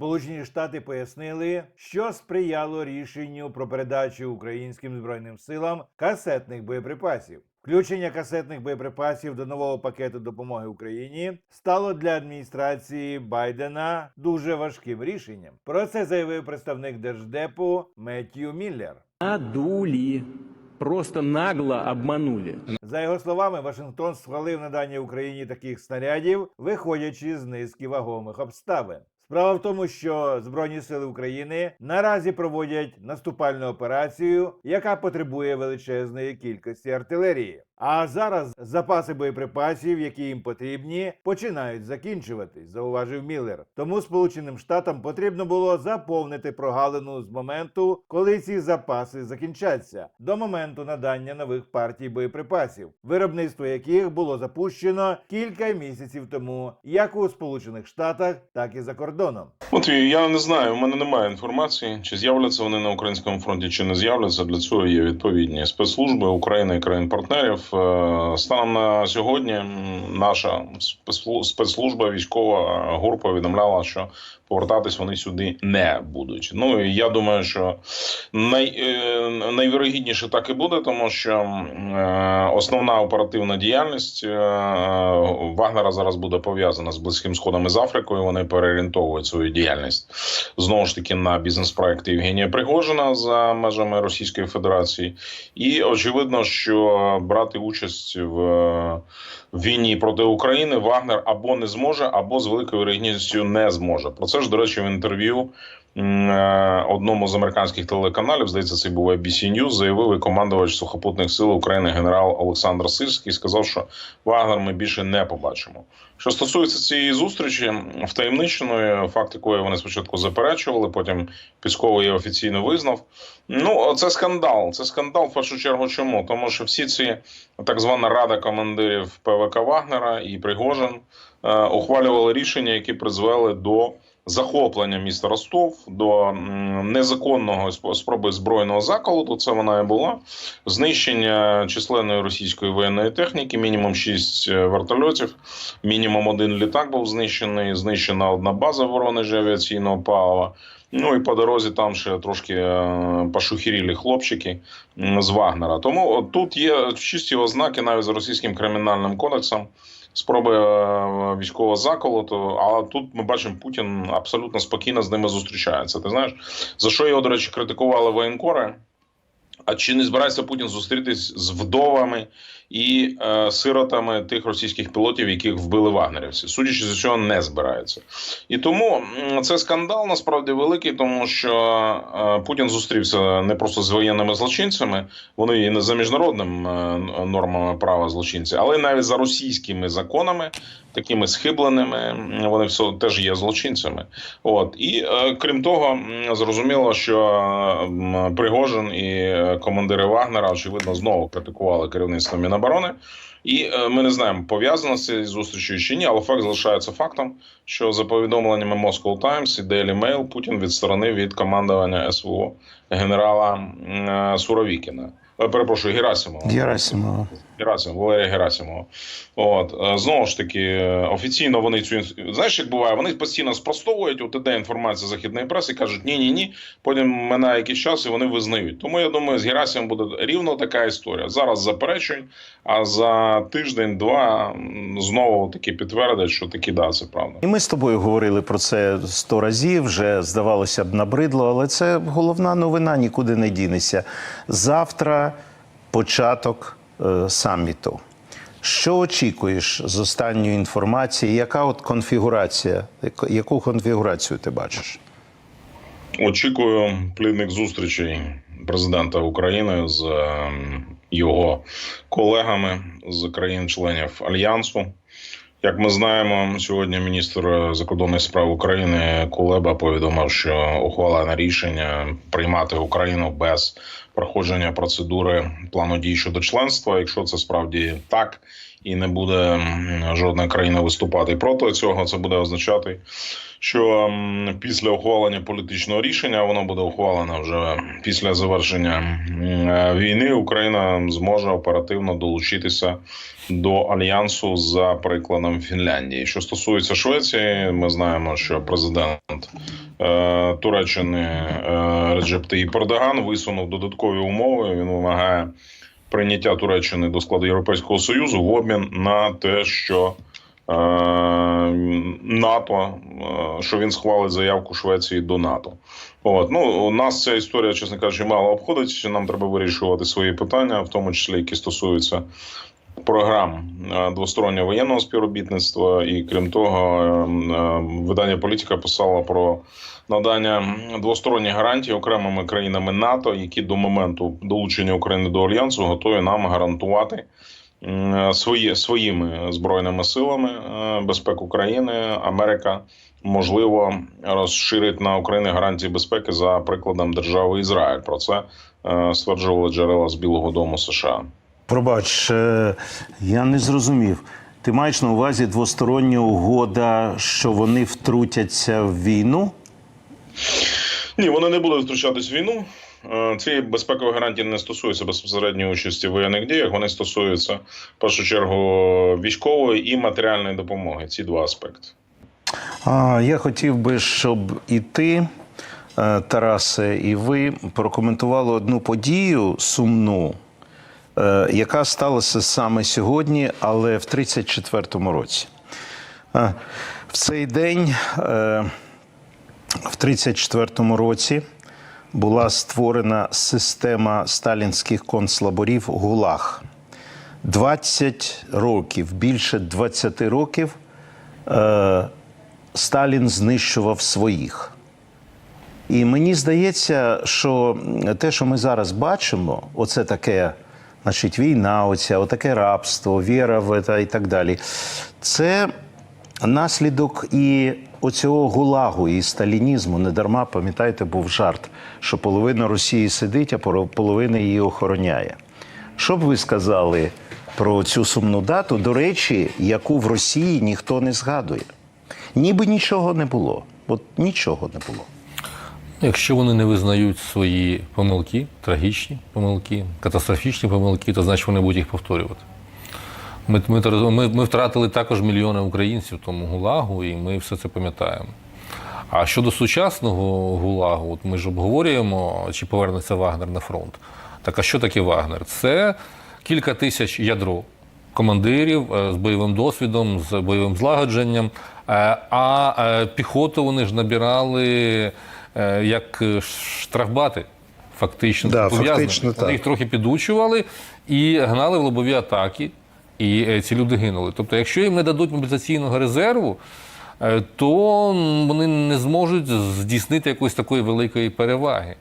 Сполучені Штати пояснили, що сприяло рішенню про передачу українським збройним силам касетних боєприпасів. Включення касетних боєприпасів до нового пакету допомоги Україні стало для адміністрації Байдена дуже важким рішенням. Про це заявив представник держдепу Меттью Міллер. Надули. Просто нагло обманули. За його словами, Вашингтон схвалив надання Україні таких снарядів, виходячи з низки вагомих обставин. Справа в тому, що Збройні сили України наразі проводять наступальну операцію, яка потребує величезної кількості артилерії. А зараз запаси боєприпасів, які їм потрібні, починають закінчуватись, зауважив Міллер. Тому Сполученим Штатам потрібно було заповнити прогалину з моменту, коли ці запаси закінчаться, до моменту надання нових партій боєприпасів, виробництво яких було запущено кілька місяців тому, як у Сполучених Штатах, так і за кордоном. От я не знаю, у мене немає інформації, чи з'являться вони на українському фронті, чи не з'являться. Для цього є відповідні спецслужби України і країн-партнерів. Е, Станом на сьогодні наша спецслу- спецслужба військова е, ГУР повідомляла, що повертатись вони сюди не будуть. Ну і я думаю, що най, е, найвірогідніше так і буде, тому що е, основна оперативна діяльність е, Вагнера зараз буде пов'язана з близьким сходом з Африкою. Вони переорієнтовують свою діяльність знову ж таки на бізнес-проекти Євгенія Пригожина за межами Російської Федерації, і очевидно, що брати участь в в війні проти України Вагнер або не зможе, або з великою вірогідністю не зможе. Про це ж до речі в інтерв'ю е, одному з американських телеканалів, здається, це був ABC News, заявив і командувач сухопутних сил України генерал Олександр Сирський. Сказав, що Вагнер ми більше не побачимо. Що стосується цієї зустрічі, втаємниченої, факт якої вони спочатку заперечували, потім Пісков її офіційно визнав. Ну, це скандал. Це скандал в першу чергу. Чому? Тому що всі ці так звана рада командирів ПВК Вагнера і Пригожин е, ухвалювали рішення, які призвели до захоплення міста Ростов, до незаконного спроби збройного заколоту. Це вона і була знищення численної російської воєнної техніки, мінімум 6 вертольотів, мінімум один літак був знищений. Знищена одна база Воронежі авіаційного палива. Ну і по дорозі там ще трошки е, пошухірілі хлопчики з Вагнера. Тому тут є чисті ознаки навіть за російським кримінальним кодексом. Спроби е, військового заколоту, але тут ми бачимо, Путін абсолютно спокійно з ними зустрічається. Ти знаєш, за що його, до речі, критикували воєнкори? А чи не збирається Путін зустрітись з вдовами і е, сиротами тих російських пілотів, яких вбили вагнерівці? Судячи з цього, не збирається. І тому це скандал насправді великий, тому що е, Путін зустрівся не просто з воєнними злочинцями, вони і не за міжнародним е, нормами права злочинці, але навіть за російськими законами, такими схибленими. Вони все теж є злочинцями. От і е, крім того, зрозуміло, що Пригожин і е, командири Вагнера очевидно знову критикували керівництво Міноборони. І е, ми не знаємо, пов'язано з цією зустрічю чи ні, але факт залишається фактом, що за повідомленнями Moscow Times і Daily Mail Путін відсторонив від командування СВО генерала Суровікіна. Е, Перепрошую, Герасимова. Герасимова. Герасимов, Валерія Герасимова. От е, знову ж таки, е, офіційно вони цю знаєш, як буває, вони постійно спростовують. От іде інформація західної преси, кажуть ні, ні, ні. Потім минає якийсь час, і вони визнають. Тому я думаю, з Герасимом буде рівно така історія. Зараз заперечують, а за тиждень-два знову таки підтвердять, що таки да, це правда. І ми з тобою говорили про це сто разів, вже здавалося б набридло, але це головна новина, нікуди не дінеться. Завтра початок е, саміту. Що очікуєш з останньої інформації? Яка от конфігурація? Яку- конфігурацію ти бачиш? Очікую плідних зустрічей президента України з ем, його колегами з країн-членів альянсу. Як ми знаємо, сьогодні міністр закордонних справ України Кулеба повідомив, що ухвалене рішення приймати Україну без проходження процедури плану дій щодо членства. Якщо це справді так, і не буде жодна країна виступати проти цього, це буде означати, що після ухвалення політичного рішення воно буде ухвалено вже після завершення е, війни. Україна зможе оперативно долучитися до альянсу за прикладом Фінляндії. Що стосується Швеції, ми знаємо, що президент е, Туреччини е, Реджеп Таїп висунув додаткові умови. Він вимагає прийняття Туреччини до складу Європейського Союзу в обмін на те, що НАТО, е, що він схвалить заявку Швеції до НАТО. От ну у нас ця історія, чесно кажучи, мало обходить. Нам треба вирішувати свої питання, в тому числі які стосуються програм е, двостороннього воєнного співробітництва. І крім того, е, е, видання політика писало про надання двосторонніх гарантій окремими країнами НАТО, які до моменту долучення України до альянсу готові нам гарантувати. М, Свої своїми збройними силами е, безпеку країни Америка можливо розширить на Україну гарантії безпеки за прикладом держави Ізраїль. Про це е, стверджували джерела з Білого Дому США. Пробач, е, я не зрозумів. Ти маєш на увазі двостороння угода, що вони втрутяться в війну? Ні, вони не будуть втручатись в війну. Е, Ці безпекові гарантії не стосуються безпосередньої участі в воєнних діях. Вони стосуються в першу чергу військової і матеріальної допомоги. Ці два аспекти. Я хотів би, щоб і ти, е, Тарасе, і ви прокоментували одну подію сумну, е, яка сталася саме сьогодні, але в 34-му році. В цей день, в 34-му році, була створена система сталінських концлаборів ГУЛАГ. 20 років, більше 20 років е, Сталін знищував своїх. І мені здається, що те, що ми зараз бачимо, оце таке, значить, війна, оця, отаке рабство, віра в це і так далі. Це наслідок і оцього гулагу, і сталінізму. Не дарма, пам'ятаєте, був жарт, що половина Росії сидить, а половина її охороняє. Що б ви сказали про цю сумну дату, до речі, яку в Росії ніхто не згадує? Ніби нічого не було. От нічого не було. Якщо вони не визнають свої помилки, трагічні помилки, катастрофічні помилки, то значить вони будуть їх повторювати. Ми, ми, ми, ми втратили також мільйони українців тому гулагу, і ми все це пам'ятаємо. А щодо сучасного гулагу, от ми ж обговорюємо, чи повернеться Вагнер на фронт. Так а що таке Вагнер? Це кілька тисяч ядро командирів е, з бойовим досвідом, з бойовим злагодженням. Е, А е, піхоту вони ж набирали як штрафбати. Фактично, Да, фактично Вони так. їх трохи підучували і гнали в лобові атаки, і е, ці люди гинули. Тобто, якщо їм не дадуть мобілізаційного резерву, е, то вони не зможуть здійснити якоїсь такої великої переваги.